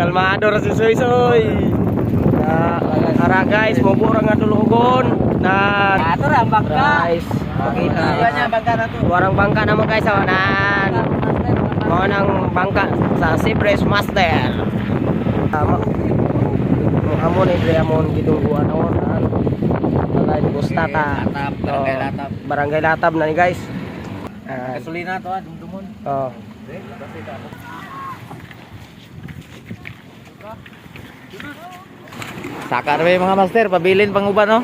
Kalmado ra si Soy Soy. Na ara guys, mabura nga dulugon. Na Ato ra ang bangka. guys, makita. Warang bangka naman guys sa wanan. Mga nang bangka sa Cypress Master. Tama. Amon ni Dre amon gidungguan amon. Balay Bustata. Latap, barangay latap. Barangay Latab na ni guys. Gasolina to ah, dumdumon. oh. Sakar ba mga master, pabilin pang uban no?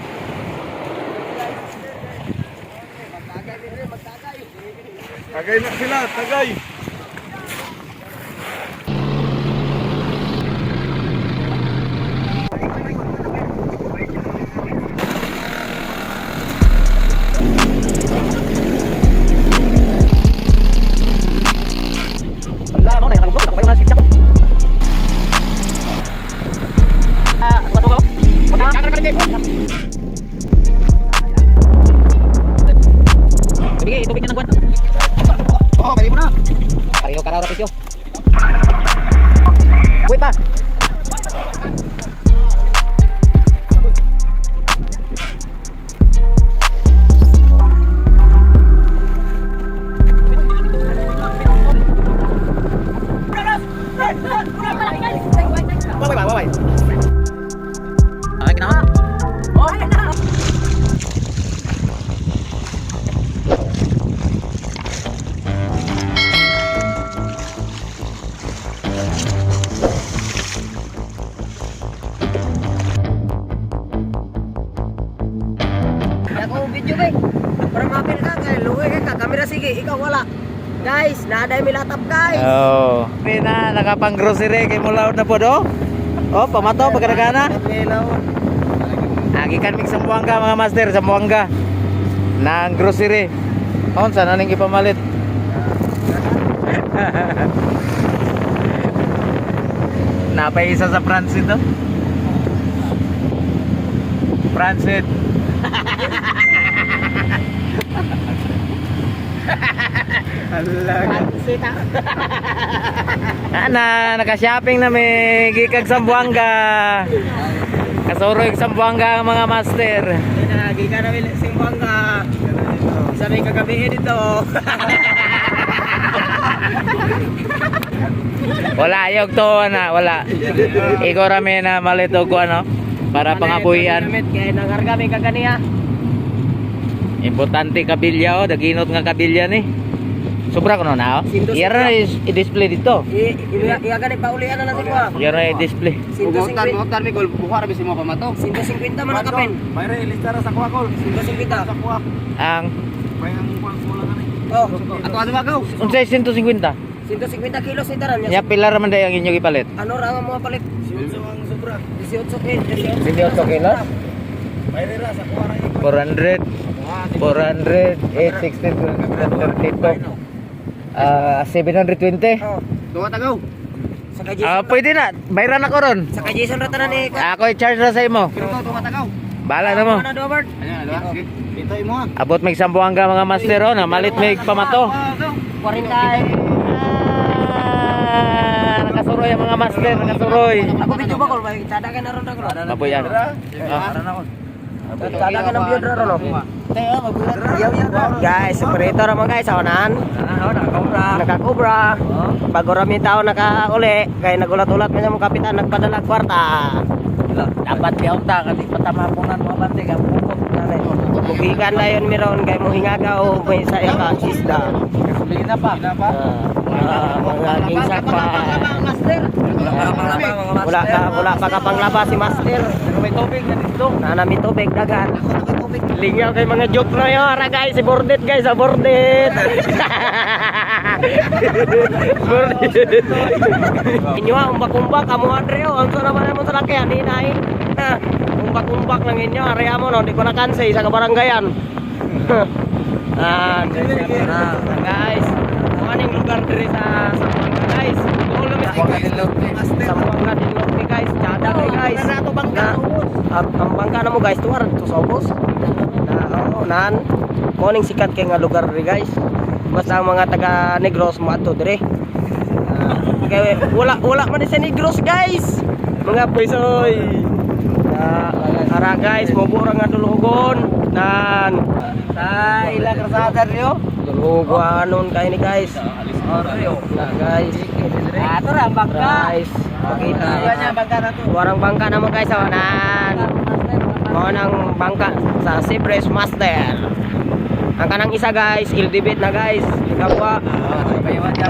Tagay na sila, tagay. Wait pa. Nakapang grocery kay mulaod na po do. Oh, pamato pagkaragana. Agi kan mix Sambuanga mga master, Sambuanga. Nang grocery. On sa naning ipamalit. Napay isa sa Francis to. Francis. Sita. Ana, naka-shopping na may gikag Sambuanga. Kasuroy Sambuanga ang mga master. Ka na wili simbang ka. Isa may kagabi dito. Wala ayog to na, wala. Ikaw rami na malito ko ano para pangabuhian. Kaya nangarga may kaganiya. Importante kabilya oh, daginot nga kabilya ni. Sobra ko na na is- i-display dito. I iya gani paulian na natin ko. Iyara na i-display. 150. mi gol, buka ra bisi mo pamato. 150 man kapen. Mayre ilistara sa kuha kol. 150. Sa kuha. Ang May ang kuha mo lang ani. Oh, Ato ano magaw? unsay 150. 150 kilos ito ran. Ya pila ra man day ang inyong ipalit. Ano ra ang mga palit? Silso ang sobra. 18 kin, 18. 18 kilos? Mayre ra sa kuha ra. 400 400 860 32 Ah, 720. Oh, Tuwa tagaw. sa kay Ah, Jason. pwede na. Bayran ako ron. Sa kay Jason ra tanan ni. Ako i-charge na sa imo. Pero to tuwa tagaw. Bahala na mo. Ano do Bert? Ayan, ala. Sige. Ito imo ah. Abot may sambuanga mga master oh, na malit may pamato. 40. Ah, nakasuroy ang mga master, nakasuroy. Ako video ba ko ba? Tadagan na ron ako. Mabuyan. Ara na kon. Tadagan ng video ron no. Guys, operator mo guys, awanan. Nakakobra. Bago rami tao nakauli, kaya nagulat-ulat man yung kapitan nagpadala kwarta. Dapat yaw ta kasi patamapunan mga bante ka pupot na rin. Mugigan na yun miron kay mo hingagaw may sa ka isda. Gasolina pa. Ah, mga ginsak pa. Wala ka, wala pa ka panglaba si master. May tubig na dito. Nanami tubig dagan. Lingyaw kay mga joke na yun. Ara guys, si Bordet guys, sa Bordet. Bordet. Inyo ha, umbak-umbak, amo Andreo. Ang sa naman mo sa laki, hindi na eh. Na, Umbak-umbak lang inyo, area mo no, hindi ko na kansay sa kabaranggayan. Ah, guys. Anong lugar diri sa Sambuanga guys. Of it. Sambuanga din Lote guys. Tsada kay guys. Na, ang, ang bangka na mo guys, tuwar to sa ubos. Na, oo, nan. Kuning sikat kay nga lugar diri guys. Basta ang mga taga Negros mo ato diri. Ah, Kaya wala wala man sa Negros guys. Mga pisoy. Na ara guys, mobo ra nga dulugon. Nan. Sa ila krasada niyo. Dulugon kay ni guys. Na guys. Ato ra bangka. Guys, to. Warang bangka naman guys sa nan. Mga nang bangka sa Cypress Master. Ang kanang isa guys, Ildibit na guys. Ikaw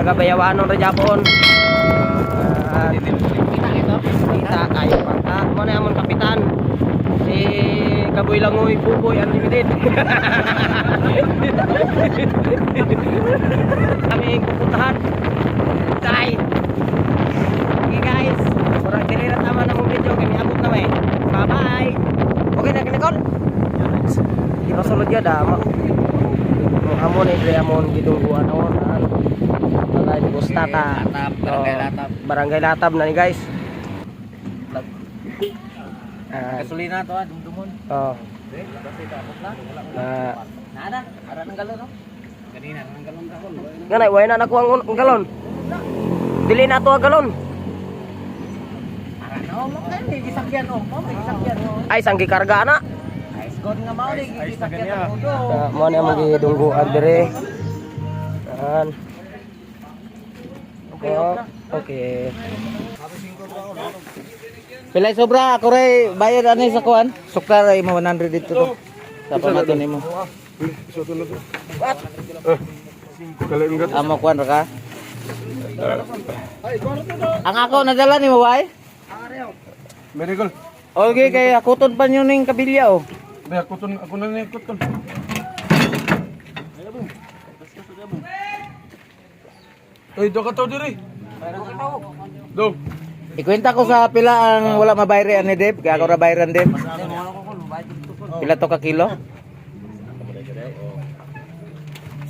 Nagabayawanon ra Japon. Ah, kita kayo bangka. Mo na amon kapitan. Si Kaboy Langoy Buboy Unlimited. Kami pupuntahan. Tay. Okay guys. Murag diri ra tama na mong video kami abot na may. Bye-bye. Okay na kinikol. Di ba sulod ya dama. Amon ay amon gidungguan on. Balay Bustata. Latap, barangay Latap. Barangay Latab na ni guys. Ah, Gasolina to ah, dumdumon. oh. Na Nada, ara nang galon no. Kanina nang galon ka kon. Ganay, way na nakuha ang galon. Dili na to ang galon. Ara no, mo kay gisakyan oh. Mo may gisakyan oh. Ay, sang gikarga na. Ice god nga mao ni gisakyan mundo. Uh, mo na mo gidungguan dire. Yan. Oh, okay. Pilay sobra ako ray bayad ani sa kuan. Sukar ay mo 100 dito to. Sa pamaton nimo. Amo kuan ra ka. Ang ako nadala ni mo bay? Medical. Okay kay akuton pa nyo ning kabilya oh. Be ako ton ako na ni kuton. Ay, do ka to diri. Do. Ikwenta ko sa pila ang wala mabayre ani Deb, kaya ako ra bayran Deb. Pila to ka kilo?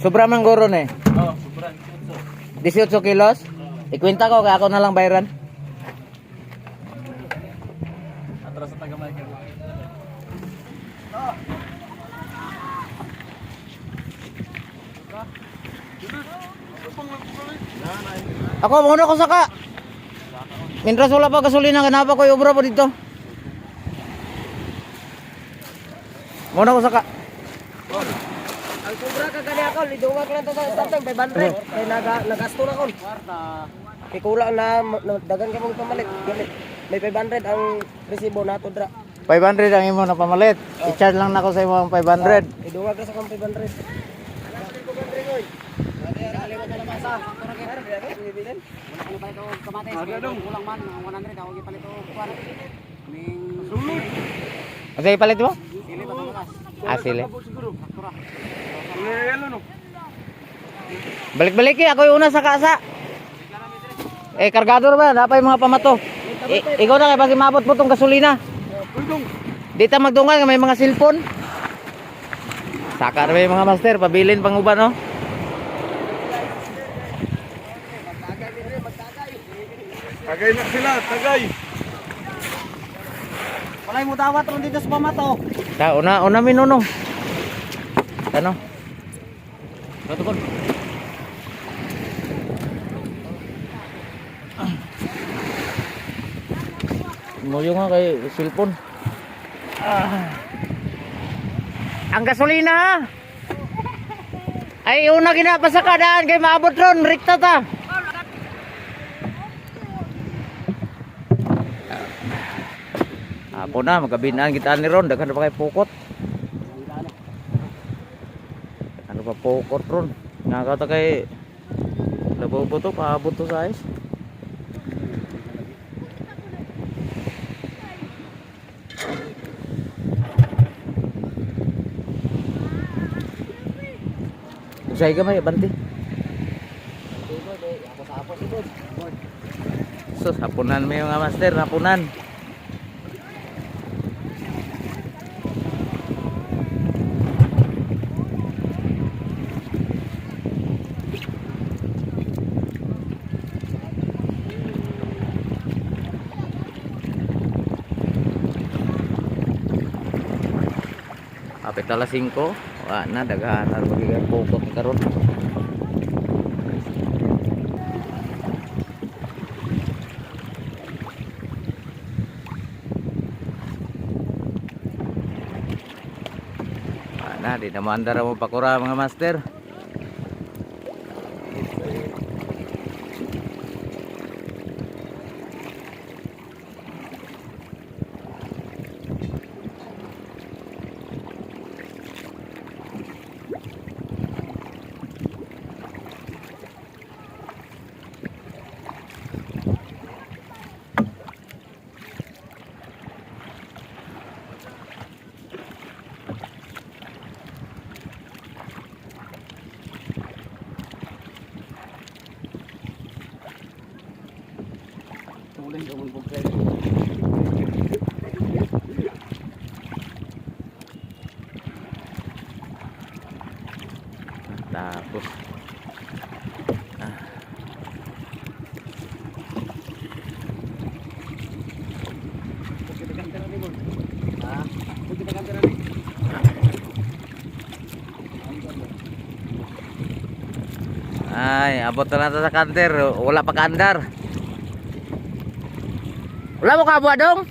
Sobra man goro ne. Oh, sobra. 18 kilos. Ikwenta ko kaya ako na lang bayran. Atras sa taga Michael. Ako muna ko saka. Mintras wala pa gasolina kanapa ko obra po dito. Muna ko saka. Ang sobra ka gani ako, liduwag lang to sa starting 500. Kay naga nagasto na kon. Kay kulang na, na dagan ka mong pamalit. May 500 ang resibo nato dra. 500 ang imo na pamalit. I-charge lang nako sa imo ang 500. Liduwag na sa kong 500. Asa ipalit mo? Ah, sili. Balik-balik eh, ako yung una sa kasa. Eh, kargador ba? Napay mga pamato. Eh, ikaw na kay pag mabot po tong gasolina. Dito magdungan may mga cellphone. Saka na may mga master, pabilin pang uban no. Tagay na sila, tagay. Walay mo dawat ron dito sa pamato. Ta, una, una minuno. Ano? Bato kon. Muyo nga kay cellphone. Ah. Ang gasolina. Ay una ginapasakadaan kay maabot ron, rikta ta. Ako na, magkabinaan kita ni Ron. Daghan pa kay pukot. Ano pa pukot Ron? Nakakata kay Labobo to, paabot to sa ayos. Usay ka may banti. Sus, hapunan mo yung master, hapunan. Apit alas 5. Wala na, dagahan. Narugigan po ko karon. Wala na, di naman dara mo pakura mga master. Ay, abot na to sa kanter. Wala pa kaandar. Wala mo ka dong?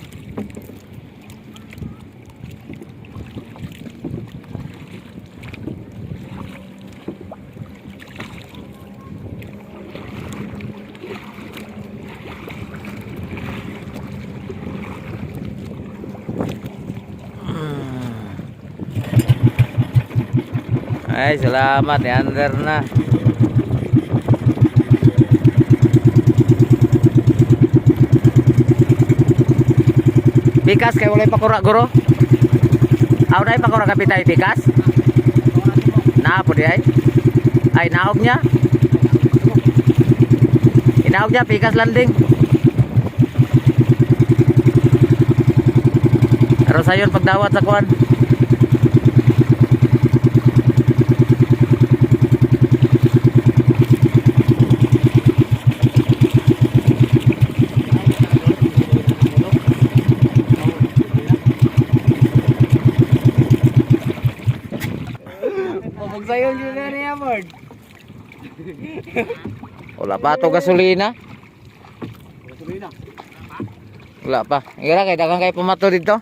Ay, salamat. Under na. Pikas kay walay pakura guro. Aw dai pakura kapitay pikas. Na po di ay. Ay naog niya. Inaog niya pikas landing. Pero sayon pagdawat sa kuan. Pagsayon yun Mord. Wala pa to gasolina. Wala pa. Ira kay dagang kay pumato dito.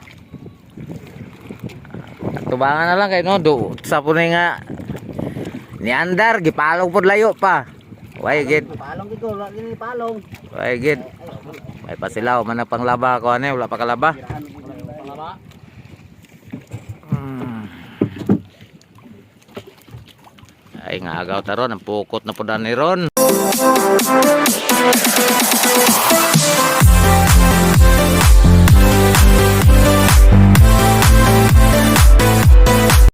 Tubangan na lang kay no do sa punay nga ni andar gipalong pod layo pa. Way gid. Palong dito, wala ni palong. Way gid. Ay pasilaw man na panglaba ko ane wala pa kalaba. Pangaba. Nga agaw taron ang pukot na pudan ni Ron.